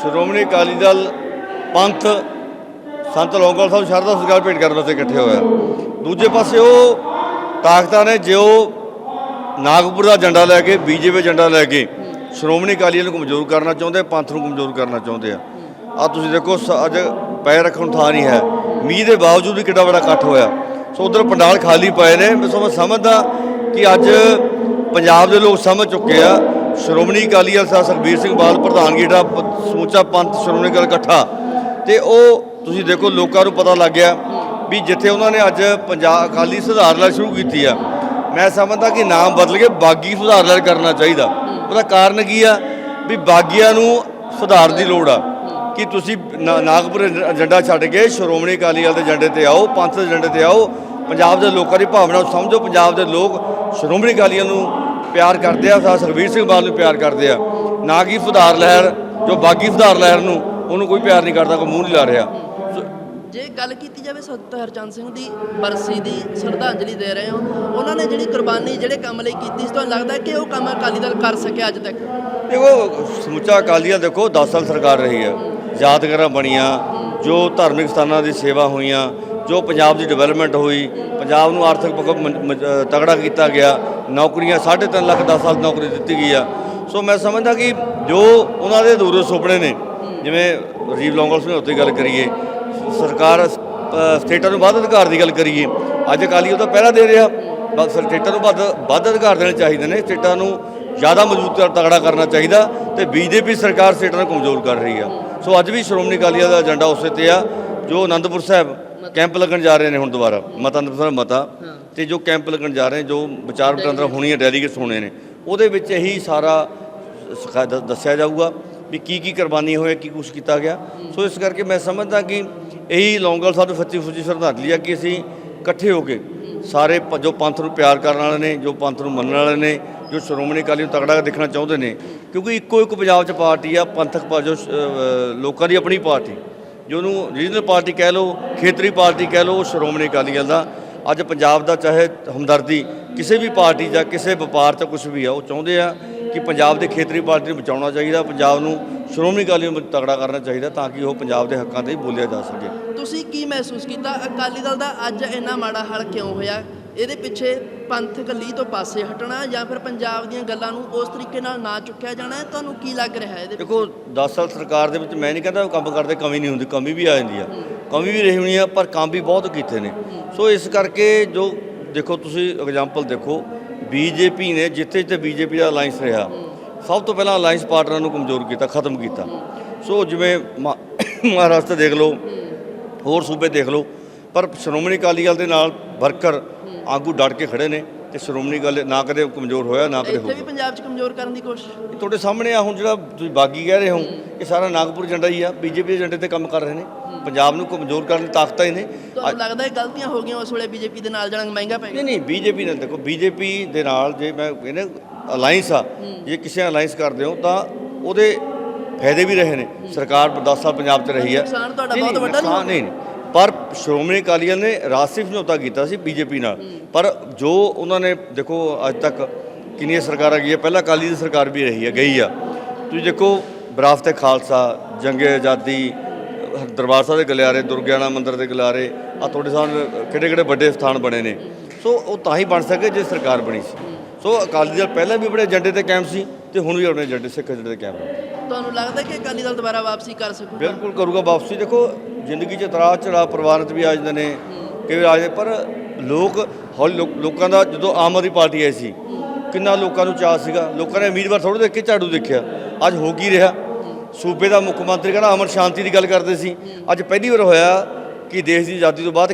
ਸ਼੍ਰੋਮਣੀ ਅਕਾਲੀ ਦਲ ਪੰਥ ਸੰਤ ਲੌਂਗੋਵਾਲ ਸਾਹਿਬ ਸ਼ਰਧਾ ਸਤਿਕਾਰ ਭੇਟ ਕਰਨ ਵਾਸਤੇ ਇਕੱਠੇ ਹੋਇਆ ਦੂਜੇ ਪਾਸੇ ਉਹ ਤਾਕਤਾਂ ਨੇ ਜੋ ਨਾਗਪੁਰ ਦਾ ਝੰਡਾ ਲੈ ਕੇ, ਬੀਜੇਪੀ ਝੰਡਾ ਲੈ ਕੇ ਸ਼੍ਰੋਮਣੀ ਅਕਾਲੀ ਦਲ ਨੂੰ ਕਮਜ਼ੋਰ ਕਰਨਾ ਚਾਹੁੰਦੇ, ਪੰਥ ਨੂੰ ਕਮਜ਼ੋਰ ਕਰਨਾ ਚਾਹੁੰਦੇ ਆ। ਆ ਤੁਸੀਂ ਦੇਖੋ, ਸ- ਅੱਜ ਪੈਰ ਰੱਖਣ ਥਾਂ ਨਹੀਂ ਹੈ। ਮੀਂਹ ਦੇ ਬਾਵਜੂਦ ਵੀ ਕਿੱਡਾ ਬੜਾ ਇਕੱਠ ਹੋਇਆ। ਸੋ ਉਧਰ ਪੰਡਾਲ ਖਾਲੀ ਪਏ ਨੇ। ਮੈਂ ਸੋ ਮੈਂ ਸਮਝਦਾ ਕਿ ਅੱਜ ਪੰਜਾਬ ਦੇ ਲੋਕ ਸਮਝ ਚੁੱਕੇ ਆ ਸ਼੍ਰੋਮਣੀ ਅਕਾਲੀ ਦਲ ਸਾਹਿਬ ਸੁਖਬੀਰ ਸਿੰਘ ਬਾਦਲ ਪ੍ਰਧਾਨਗੀ ਜਿਹੜਾ ਪ- ਸਮੁੱਚਾ ਪੰਥ, ਸ਼੍ਰੋਮਣੀ ਅਕਾਲੀ ਇਕੱਠਾ। ਤੇ ਉਹ, ਤੁਸੀਂ ਦੇਖੋ, ਲੋਕਾਂ ਨੂੰ ਪਤਾ ਲੱਗ ਗਿਆ ਵੀ ਜਿੱਥੇ ਉਹਨਾਂ ਨੇ ਅੱਜ ਪੰਜਾਬ ਅਕਾਲੀ ਸੁਧਾਰ ਲਹਿਰ ਸ਼ੁਰੂ ਕੀਤੀ ਆ, ਮੈਂ ਸਮਝਦਾ ਕਿ ਨਾਮ ਬਦਲ ਕੇ ਬਾਗੀ ਸੁਧਾਰ ਕਰਨਾ ਚਾਹੀਦਾ। ਉਹਦਾ ਕਾਰਨ ਕੀ ਆ? ਵੀ ਬਾਗੀਆਂ ਨੂੰ ਸੁਧਾਰ ਦੀ ਲੋੜ ਆ। ਕਿ ਤੁਸੀਂ ਨਾ- ਨਾਗਪੁਰ ਏਜੰਡਾ ਛੱਡ ਕੇ ਸ਼੍ਰੋਮਣੀ ਅਕਾਲੀ ਦਲ ਦੇ ਏਜੰਡੇ ਤੇ ਆਓ, ਪੰਥ ਦੇ ਏਜੰਡੇ ਤੇ ਆਓ। ਪੰਜਾਬ ਦੇ ਲੋਕਾਂ ਦੀ ਭਾਵਨਾ ਨੂੰ ਸਮਝੋ। ਪੰਜਾਬ ਦੇ ਲੋਕ ਸ਼੍ਰੋਮਣੀ ਅਕਾਲੀਆਂ ਨੂੰ ਪਿਆਰ ਕਰਦੇ ਆ ਸਾ ਸੁਖਬੀਰ ਸਿੰਘ ਬਾਦਲ ਨੂੰ ਪਿਆਰ ਕਰਦੇ ਆ। ਨਾ ਕਿ ਸੁਧਾਰ ਲਹਿਰ ਜੋ ਬਾਗੀ ਸੁਧਾਰ ਲਹਿਰ ਨੂੰ ਉਹਨੂੰ ਕੋਈ ਪਿਆਰ ਨਹੀਂ ਕਰਦਾ ਕੋਈ ਮੂੰਹ ਨਹੀਂ ਲਾ ਰਿਹਾ। ਜੇ ਗੱਲ ਕੀਤੀ ਜਾਵੇ ਸੰਤ ਹਰਚੰਦ ਸਿੰਘ ਦੀ ਬਰਸੀ ਦੀ ਸ਼ਰਧਾਂਜਲੀ ਦੇ ਰਹੇ ਹੋ ਉਹਨਾਂ ਨੇ ਜਿਹੜੀ ਕੁਰਬਾਨੀ ਜਿਹੜੇ ਕੰਮ ਲਈ ਕੀਤੀ ਸੀ ਤੁਹਾਨੂੰ ਲੱਗਦਾ ਕਿ ਉਹ ਕੰਮ ਅਕਾਲੀ ਦਲ ਕਰ ਸਕਿਆ ਅੱਜ ਤੱਕ? ਦੇਖੋ ਸਮੁੱਚਾ ਅਕਾਲੀ ਦਲ ਦੇਖੋ 10 ਸਾਲ ਸਰਕਾਰ ਰਹੀ ਹੈ। ਯਾਦਗਾਰਾਂ ਬਣੀਆਂ ਜੋ ਧਾਰਮਿਕ ਸਥਾਨਾਂ ਦੀ ਸੇਵਾ ਹੋਈਆਂ ਜੋ ਪੰਜਾਬ ਦੀ ਡਿਵੈਲਪਮੈਂਟ ਹੋਈ, ਪੰਜਾਬ ਨੂੰ ਆਰਥਿਕ ਪੱਖੋਂ ਤਗੜਾ ਕੀਤਾ ਗਿਆ, ਨੌਕਰੀਆਂ 3.5 ਲੱਖ 10 ਸਾਲ ਨੌਕਰੀ ਦਿੱਤੀ ਗਈ ਆ। ਸੋ ਮੈਂ ਸਮਝਦਾ ਕਿ ਜੋ ਉਹਨਾਂ ਦੇ ਅਧੂਰੇ ਸੁਪਨੇ ਨੇ, ਜਿਵੇਂ ਰਾਜੀਵ ਲੌਂਗੋਵਾਲ ਸਮਝੌਤੇ ਦੀ ਗੱਲ ਕਰੀਏ, ਸਰਕਾਰ ਸਟੇਟਾਂ ਨੂੰ ਵੱਧ ਅਧਿਕਾਰ ਦੀ ਗੱਲ ਕਰੀਏ, ਅੱਜ ਅਕਾਲੀ ਉਹ ਤਾਂ ਪਹਿਲਾਂ ਦੇ ਰਿਹਾ, ਬਸ ਸਟੇਟਾਂ ਨੂੰ ਵੱਧ ਵੱਧ ਅਧਿਕਾਰ ਦੇਣੇ ਚਾਹੀਦੇ ਨੇ, ਸਟੇਟਾਂ ਨੂੰ ਜ਼ਿਆਦਾ ਮਜ਼ਬੂਤ ਤੇ ਤਗੜਾ ਕਰਨਾ ਚਾਹੀਦਾ ਤੇ ਬੀਜੇਪੀ ਸਰਕਾਰ ਸਟੇਟਾਂ ਨੂੰ ਕਮਜ਼ੋਰ ਕਰ ਰਹੀ ਆ। ਸੋ ਅੱਜ ਵੀ ਸ਼੍ਰੋਮਣੀ ਅਕਾਲੀ ਦਲ ਦਾ ਏਜੰਡਾ ਉਸੇ ਤੇ ਆ, ਜੋ ਆਨੰਦਪੁਰ ਸਾਹਿਬ ਕੈਂਪ ਲੱਗਣ ਜਾ ਰਹੇ ਨੇ ਹੁਣ ਦੁਬਾਰਾ ਮਤਾ ਸਾਹਿਬ ਮਤਾ। ਤੇ ਜੋ ਕੈਂਪ ਲੱਗਣ ਜਾ ਰਹੇ ਜੋ ਵਿਚਾਰ ਵਟਾਂਦਰਾ ਹੋਣੀ ਹੈ ਡੈਲੀਗੇਟਸ ਹੋਣੇ ਨੇ ਉਹਦੇ ਵਿੱਚ ਇਹੀ ਸਾਰਾ ਦੱਸਿਆ ਜਾਊਗਾ ਵੀ ਕੀ ਕੀ ਕੁਰਬਾਨੀ ਹੋਇਆ ਕੀ ਕੁਛ ਕੀਤਾ ਗਿਆ। ਸੋ ਇਸ ਕਰਕੇ ਮੈਂ ਸਮਝਦਾ ਕਿ ਇਹੀ ਲੌਂਗਲ ਸਾਹਿਬ ਨੂੰ ਸੱਚੀ ਸੁੱਚੀ ਸ਼ਰਧਾਂਜਲੀ ਆ ਕਿ ਅਸੀਂ ਇਕੱਠੇ ਹੋ ਕੇ ਸਾਰੇ ਜੋ ਪੰਥ ਨੂੰ ਪਿਆਰ ਕਰਨ ਵਾਲੇ ਨੇ ਜੋ ਪੰਥ ਨੂੰ ਮੰਨਣ ਵਾਲੇ ਨੇ ਜੋ ਸ਼੍ਰੋਮਣੀ ਅਕਾਲੀ ਨੂੰ ਤਗੜਾ ਦੇਖਣਾ ਚਾਹੁੰਦੇ ਨੇ ਕਿਉਂਕਿ ਇੱਕੋ ਇੱਕ ਪੰਜਾਬ 'ਚ ਪਾਰਟੀ ਆ ਪੰਥਕ ਜੋ ਲੋਕਾਂ ਦੀ ਆਪਣੀ ਪਾਰਟੀ। ਜੋ ਉਹਨੂੰ ਰੀਜਨਲ ਪਾਰਟੀ ਕਹਿ ਲਓ, ਖੇਤਰੀ ਪਾਰਟੀ ਕਹਿ ਲਓ, ਉਹ ਸ਼੍ਰੋਮਣੀ ਅਕਾਲੀ ਦਲ ਦਾ। ਅੱਜ ਪੰਜਾਬ ਦਾ ਚਾਹੇ ਹਮਦਰਦੀ, ਕਿਸੇ ਵੀ ਪਾਰਟੀ ਜਾਂ ਕਿਸੇ ਵਪਾਰ 'ਚ ਕੁਝ ਵੀ ਆ, ਉਹ ਚਾਹੁੰਦੇ ਆ ਕਿ ਪੰਜਾਬ ਦੇ ਖੇਤਰੀ ਪਾਰਟੀ ਨੂੰ ਬਚਾਉਣਾ ਚਾਹੀਦਾ, ਪੰਜਾਬ ਨੂੰ ਸ਼੍ਰੋਮਣੀ ਅਕਾਲੀ ਨੂੰ ਤਗੜਾ ਕਰਨਾ ਚਾਹੀਦਾ ਤਾਂ ਕਿ ਉਹ ਪੰਜਾਬ ਦੇ ਹੱਕਾਂ ਤੇ ਬੋਲਿਆ ਜਾ ਸਕੇ। ਤੁਸੀਂ ਕੀ ਮਹਿਸੂਸ ਕੀਤਾ? ਅਕਾਲੀ ਦਲ ਦਾ ਅੱਜ ਇੰਨਾ ਮਾੜਾ ਹਾਲ ਕਿਉਂ ਹੋਇਆ? ਇਹਦੇ ਪਿੱਛੇ ਪੰਥਕ ਲੀ ਤੋਂ ਪਾਸੇ ਹਟਣਾ ਜਾਂ ਫਿਰ ਪੰਜਾਬ ਦੀਆਂ ਗੱਲਾਂ ਨੂੰ ਉਸ ਤਰੀਕੇ ਨਾਲ ਨਾ ਚੁੱਕਿਆ ਜਾਣਾ ਹੈ ਤੁਹਾਨੂੰ ਕੀ ਲੱਗ ਰਿਹਾ ਹੈ ਇਹਦੇ? ਦੇਖੋ 10 ਸਾਲ ਸਰਕਾਰ ਦੇ ਵਿੱਚ ਮੈਂ ਨਹੀਂ ਕਹਿੰਦਾ ਕੰਮ ਕਰਦੇ ਕਮੀ ਨਹੀਂ ਹੁੰਦੀ ਕਮੀ ਵੀ ਆ ਜਾਂਦੀ ਆ। ਕਮੀ ਵੀ ਰਹੀ ਹੋਣੀ ਆ ਪਰ ਕੰਮ ਵੀ ਬਹੁਤ ਕੀਤੇ ਨੇ। ਸੋ ਇਸ ਕਰਕੇ ਜੋ ਦੇਖੋ ਤੁਸੀਂ ਐਗਜ਼ਾਮਪਲ ਦੇਖੋ ਬੀਜੇਪੀ ਨੇ ਜਿੱਥੇ ਜਿੱਥੇ ਬੀਜੇਪੀ ਦਾ ਅਲਾਈਅੰਸ ਰਿਹਾ ਸਭ ਤੋਂ ਪਹਿਲਾਂ ਅਲਾਈਅੰਸ ਪਾਰਟਨਰਾਂ ਨੂੰ ਕਮਜ਼ੋਰ ਕੀਤਾ ਖਤਮ ਕੀਤਾ। ਸੋ ਜਿਵੇਂ ਮਹਾਰਾਸ਼ਟਰ ਦੇਖ ਲਓ ਹੋਰ ਸੂਬੇ ਦੇਖ ਲਓ ਪਰ ਸ਼੍ਰੋਮਣੀ ਅਕਾਲੀ ਦਲ ਦੇ ਨਾਲ ਵਰਕਰ ਆਗੂ ਡਟ ਕੇ ਖੜੇ ਨੇ ਤੇ ਸ਼੍ਰੋਮਣੀ ਅਕਾਲੀ ਨਾ ਕਦੇ ਕਮਜ਼ੋਰ ਹੋਇਆ ਨਾ ਕਦੇ ਇੱਥੇ ਵੀ ਹੋਊਗਾ। ਪੰਜਾਬ 'ਚ ਕਮਜ਼ੋਰ ਕਰਨ ਦੀ ਕੋਸ਼ਿਸ਼। ਇਹ ਤੁਹਾਡੇ ਸਾਹਮਣੇ ਆ ਹੁਣ ਜਿਹੜਾ ਤੁਸੀਂ ਬਾਗੀ ਕਹਿ ਰਹੇ ਹੋ ਇਹ ਸਾਰਾ ਨਾਗਪੁਰ ਏਜੰਡਾ ਹੀ ਆ ਬੀਜੇਪੀ ਦੇ ਏਜੰਡੇ ਤੇ ਕੰਮ ਕਰ ਰਹੇ ਨੇ। ਪੰਜਾਬ ਨੂੰ ਕਮਜ਼ੋਰ ਕਰਨ ਦੀ ਤਾਕਤਾਂ ਹੀ ਨੇ। ਤੁਹਾਨੂੰ ਲੱਗਦਾ ਹੈ ਗਲਤੀਆਂ ਹੋ ਗਈਆਂ ਉਸ ਵੇਲੇ ਬੀਜੇਪੀ ਦੇ ਨਾਲ ਜਾਣਾ ਮਹਿੰਗਾ ਪੈ ਗਿਆ? ਨਹੀਂ ਨਹੀਂ ਬੀਜੇਪੀ ਨਾਲ ਦੇਖੋ ਬੀਜੇਪੀ ਦੇ ਨਾਲ ਜੇ ਮੈਂ ਇਹਨੇ ਅਲਾਈਅੰਸ ਆ ਜੇ ਕਿਸੇ ਅਲਾਈਅੰਸ ਕਰਦੇ ਹੋ ਤਾਂ ਉਹਦੇ ਫਾਇਦੇ ਵੀ ਰਹੇ ਨੇ। ਸਰਕਾਰ 10 ਸਾਲ ਪੰਜਾਬ 'ਚ ਰਹੀ ਆ। ਨੁਕਸਾਨ ਤੁਹਾਡਾ ਨਹੀਂ, ਬਹੁਤ ਨਹੀਂ, ਵੱਡਾ ਨਹੀਂ ਨੁਕਸਾਨ ਨਹੀਂ ਨਹੀਂ। ਪਰ ਸ਼੍ਰੋਮਣੀ ਅਕਾਲੀ ਦਲ ਨੇ ਰਾਸ਼ਟਰੀ ਸਮਝੌਤਾ ਕੀਤਾ ਸੀ ਬੀਜੇਪੀ ਨਾਲ। ਪਰ ਜੋ ਉਹਨਾਂ ਨੇ ਦੇਖੋ ਅੱਜ ਤੱਕ ਕਿੰਨੀਆਂ ਸਰਕਾਰਾਂ ਗਈਆਂ ਪਹਿਲਾਂ ਅਕਾਲੀ ਦੀ ਸਰਕਾਰ ਵੀ ਰਹੀ ਹੈ ਗਈ ਆ। ਤੁਸੀਂ ਦੇਖੋ ਵਿਰਾਸਤ ਖਾਲਸਾ ਜੰਗੇ ਆਜ਼ਾਦੀ ਦਰਬਾਰ ਸਾਹਿਬ ਦੇ ਗਲਿਆਰੇ ਦੁਰਗਿਆਣਾ ਮੰਦਿਰ ਦੇ ਗਲਿਆਰੇ ਆ ਤੁਹਾਡੇ ਸਾਹਮਣੇ ਕਿਹੜੇ ਕਿਹੜੇ ਵੱਡੇ ਸਥਾਨ ਬਣੇ ਨੇ। ਸੋ ਉਹ ਤਾਂ ਹੀ ਬਣ ਸਕੇ ਜੇ ਸਰਕਾਰ ਬਣੀ ਸੀ। ਸੋ ਅਕਾਲੀ ਦਲ ਪਹਿਲਾਂ ਵੀ ਆਪਣੇ ਏਜੰਡੇ ਤੇ ਕਾਇਮ ਸੀ ਤੇ ਹੁਣ ਵੀ ਆਪਣੇ ਏਜੰਡੇ ਸਿੱਖ ਏਜੰਡੇ ਤੇ ਕਾਇਮ ਹੈ ਤੁਹਾਨੂੰ ਲੱਗਦਾ ਕਿ ਅਕਾਲੀ ਦਲ ਦੁਬਾਰਾ ਵਾਪਸੀ ਕਰ ਸਕੂਗਾ? ਬਿਲਕੁਲ ਕਰੂਗਾ ਵਾਪਸੀ। ਦੇਖੋ ਜ਼ਿੰਦਗੀ 'ਚ ਤਰਾ ਚੜਾ ਪਰਿਵਾਰਾਂ 'ਚ ਵੀ ਆ ਜਾਂਦੇ ਨੇ ਕਈ ਵਾਰ ਆ ਜਾਂਦੇ ਪਰ ਲੋਕ ਹੌਲੀ ਲੋਕ- ਲੋਕਾਂ ਦਾ ਜਦੋਂ ਆਮ ਆਦਮੀ ਪਾਰਟੀ ਆਈ ਸੀ, ਕਿੰਨਾ ਲੋਕਾਂ ਨੂੰ ਚਾਅ ਸੀਗਾ, ਲੋਕਾਂ ਨੇ ਉਮੀਦਵਾਰ ਥੋੜ੍ਹੇ ਦੇਖ ਕੇ ਝਾੜੂ ਦੇਖਿਆ, ਅੱਜ ਹੋ ਕੀ ਰਿਹਾ? ਸੂਬੇ ਦਾ ਮੁੱਖ ਮੰਤਰੀ ਕਹਿੰਦਾ ਅਮਰ ਸ਼ਾਂਤੀ ਦੀ ਗੱਲ ਕਰਦੇ ਸੀ, ਅੱਜ ਪਹਿਲੀ ਵਾਰ ਹੋਇਆ ਕਿ ਦੇਸ਼ ਦੀ ਆਜ਼ਾਦੀ ਤੋਂ ਬਾਅਦ